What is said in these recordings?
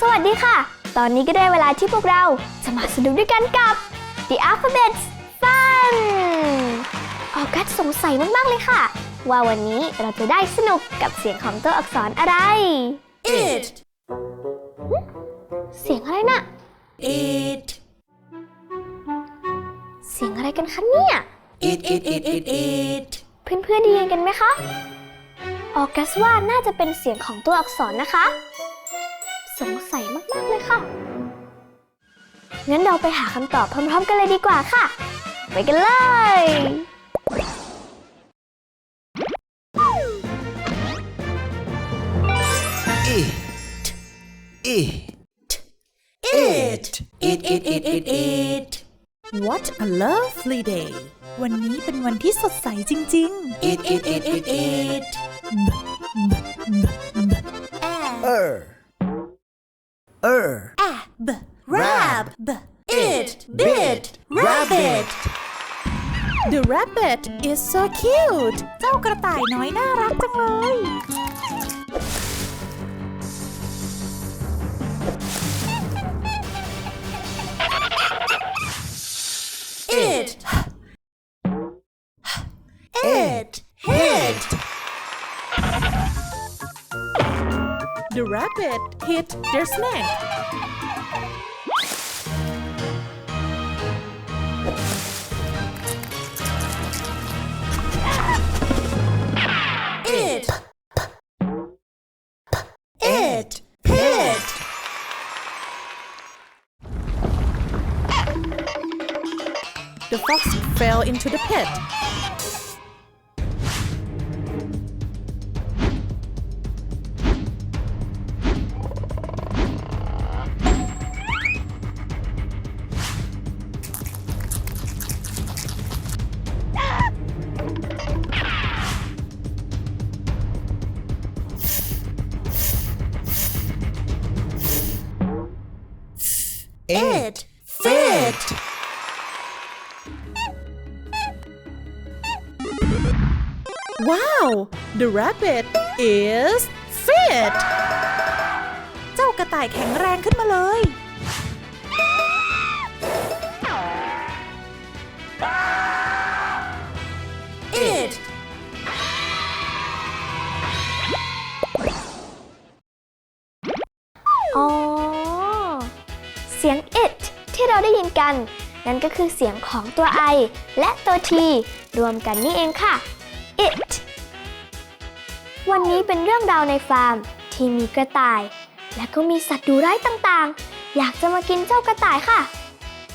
สวัสดีค่ะ ตอนนี้ก็ได้เวลาที่พวกเราจะมาสนุกด้วยกันกับ The Alphabet Fun ออกัสสงสัยมาก ๆ เลยค่ะ ว่าวันนี้เราจะได้สนุกกับเสียงของตัวอักษรอะไร It, เสียงอะไรน่ะ it, เสียงอะไรกันคะเนี่ย it, it, it, it, it. เพื่อนๆได้ยินกันไหมคะ ออกัสว่าน่าจะเป็นเสียงของตัวอักษรนะคะ สงสัยมาก ๆ เลยค่ะ งั้นเราไปหาคำตอบพร้อม ๆ กันเลยดีกว่าค่ะ ไปกันเลย It. It. It, it, it, it, it, it. What a lovely day วันนี้เป็นวันที่สดใสจริง It, it, it, it, it. Er. Er. ๆ ab rab It, bit, rabbit. The rabbit is so cute เจ้ากระต่ายน้อยน่ารักจังเลย rabbit hit their snack. It, it, hit. The fox fell into the pit It, fit. Wow The rabbit is fit เจ้ากระต่ายแข็งแรงขึ้นมาเลย กัน นั่นก็คือเสียงของตัว i และตัว t รวมกันนี่เองค่ะ it วันนี้เป็นเรื่องราวในฟาร์ม ที่มีกระต่าย และก็มีสัตว์ดุร้ายต่างๆ อยากจะมากินเจ้ากระต่ายค่ะ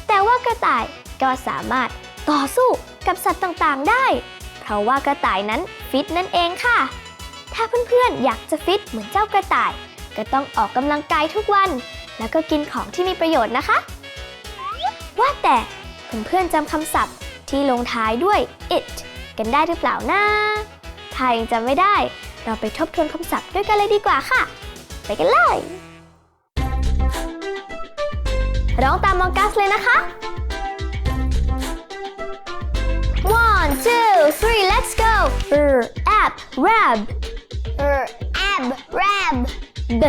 แต่ว่ากระต่ายก็สามารถต่อสู้กับสัตว์ต่างๆได้ เพราะว่ากระต่ายนั้นฟิตนั่นเองค่ะ ถ้าเพื่อนๆอยากจะฟิตเหมือนเจ้ากระต่าย ก็ต้องออกกำลังกายทุกวัน แล้วก็กินของที่มีประโยชน์นะคะ ว่าแต่เพื่อนๆจำคำศัพท์ที่ลงท้ายด้วย it กันได้หรือเปล่านะ ถ้ายังจำไม่ได้ เราไปทบทวนคำศัพท์ด้วยกันเลยดีกว่าค่ะ ไปกันเลย ร้องตามมอกัสเลยนะคะ one two three let's go r ab rab r ab rab b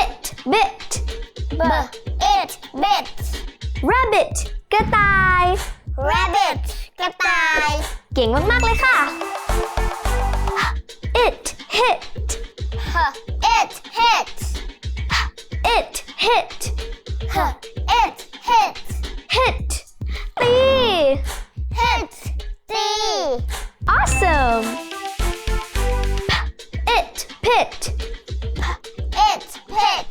it bit it hit it hit it hit it hit hit ตี hit ตี awesome it pit it pit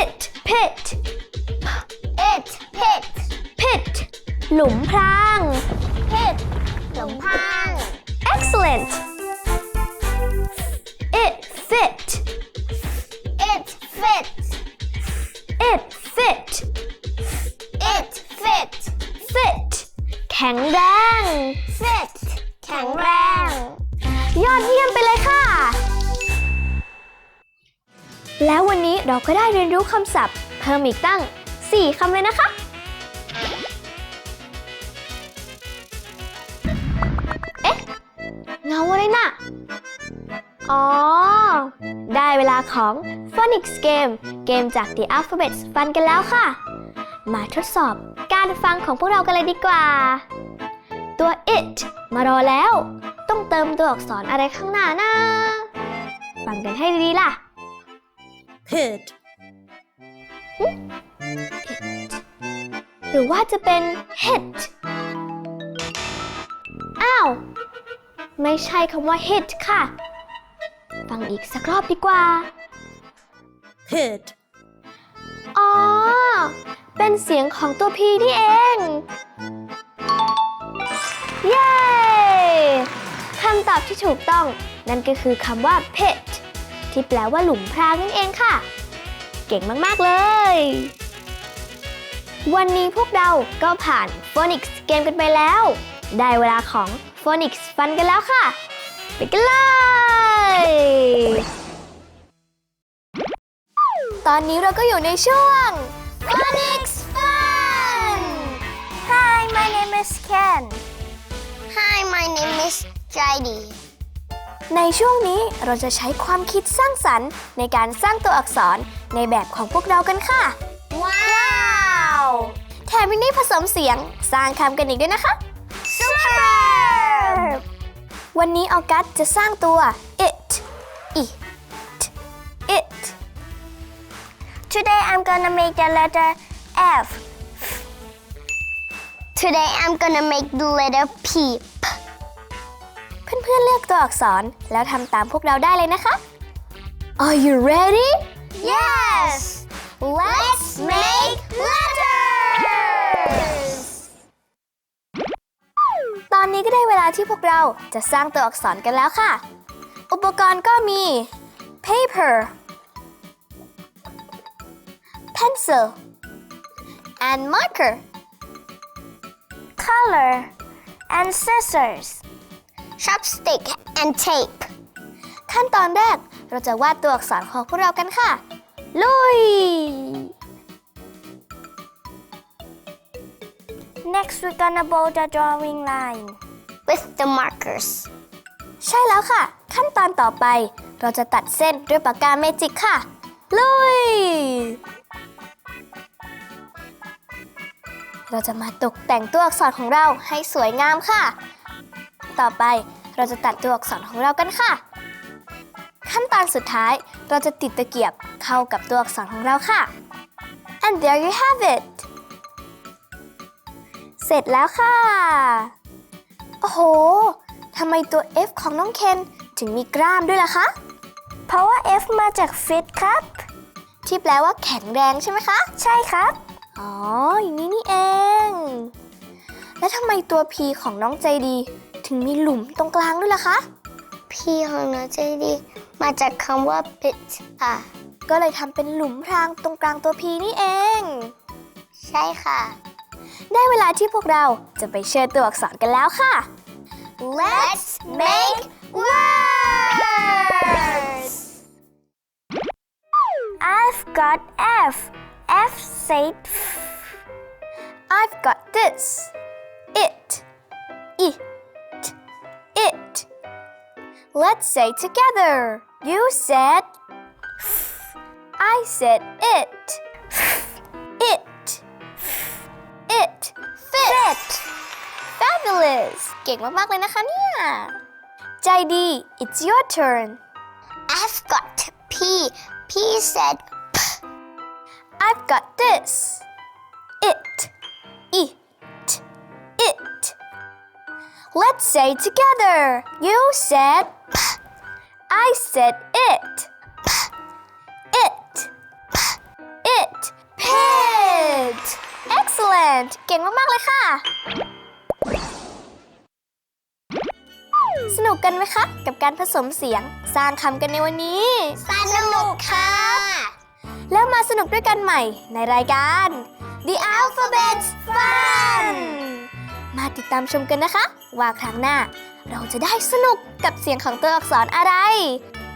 it pit it pit pit หลุมพราง pit หลุมพราง excellent แข็งแรง fit แข็งแรง ยอดเยี่ยมไปเลยค่ะ แล้ววันนี้เราก็ได้เรียนรู้คำศัพท์ เพิ่มอีกตั้ง 4คำเลยนะคะ เอ๊ะ เงาอะไรน่ะ อ๋อ ได้เวลาของ Fun Phonics Game เกมจาก The Alphabets Fun กันแล้วค่ะ มาทดสอบการฟังของพวกเรากันเลยดีกว่า ตัว it มารอแล้ว ต้องเติมตัวอักษรอะไรข้างหน้านะฟังกันให้ดีๆล่ะ pit หรือว่าจะเป็น hit อ้าว ไม่ใช่คำว่า hit ค่ะ ฟังอีกสักรอบดีกว่า pit อ๋อ เป็นเสียงของตัว P นี่เอง เย้คำตอบที่ถูกต้อง นั่นก็คือคำว่า pit ที่แปลว่าหลุมพรางนั่นเองค่ะ เก่งมาก ๆ เลย วันนี้พวกเราก็ผ่าน Phonics เกมกันไปแล้ว ได้เวลาของ Phonics Fun กันแล้วค่ะ ไปกันเลย ตอนนี้เราก็อยู่ในช่วง Phonics my name is Ken Hi, my name is Jody. ในช่วงนี้เราจะใช้ความคิดสร้างสรรค์ ในการสร้างตัวอักษรในแบบของพวกเรากันค่ะ ว้าวแถมยังได้ผสมเสียงสร้างคำกันอีกด้วยนะคะ Super วันนี้ออกัสจะสร้างตัว it it it Today I'm gonna make the letter F. Today I'm gonna make the letter P. เพื่อนๆเลือกตัวอักษรแล้วทำตามพวกเราได้เลยนะคะ Are you ready Yes! Let's make letters! ตอนนี้ก็ได้เวลาที่พวกเราจะสร้างตัวอักษรกันแล้วค่ะ อุปกรณ์ก็มี paper pencil and marker Color and scissors. Chopstick and tape. ขั้นตอนแรกเราจะวาดตัวอักษรของพวกเรากันค่ะ ลุย Next we're gonna bold the drawing line with the markers. ใช่แล้วค่ะ ขั้นตอนต่อไปเราจะตัดเส้นด้วยปากกาเมจิกค่ะ ลุย เราจะมาตกแต่งตัวอักษรของเราให้สวยงามค่ะ ต่อไปเราจะตัดตัวอักษรของเรากันค่ะ ขั้นตอนสุดท้ายเราจะติดตะเกียบเข้ากับตัวอักษรของเราค่ะ and there you have it เสร็จแล้วค่ะ โอ้โห ทำไมตัว F ของน้องเคนถึงมีกล้ามด้วยล่ะคะ เพราะว่า F มาจาก fit ครับ ที่แปลว่าแข็งแรงใช่ไหมคะ ใช่ครับ อ๋อ อย่างนี้นี่เอง แล้วทำไมตัว P ของน้องใจดี ถึงมีหลุมตรงกลางด้วยล่ะคะ P ของน้องใจดี มาจากคำว่า bit ค่ะ ก็เลยทำเป็นหลุมพรางตรงกลางตัว P นี่เอง ใช่ค่ะ ได้เวลาที่พวกเราจะไปเชิญตัวอักษรกันแล้วค่ะ Let's make words I've got F F said F I've got this it it it Let's say together You said I said it it it fit fabulous เก่งมาก ๆ เลยนะคะเนี่ย ใจดี it's your turn I've got P P said P I've got this it it it Let's say together You said P I said it P it P it pit excellent เก่งมาก ๆ เลยค่ะ สนุกกันไหมคะ กับการผสมเสียง สร้างคำกันในวันนี้ สนุกค่ะ สนุกด้วยกันใหม่ในรายการ The Alphabet Fun มาติดตามชมกันนะคะ ว่าครั้งหน้า เราจะได้สนุกกับเสียงของตัวอักษรอะไร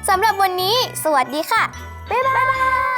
สำหรับวันนี้ สวัสดีค่ะ บ๊ายบาย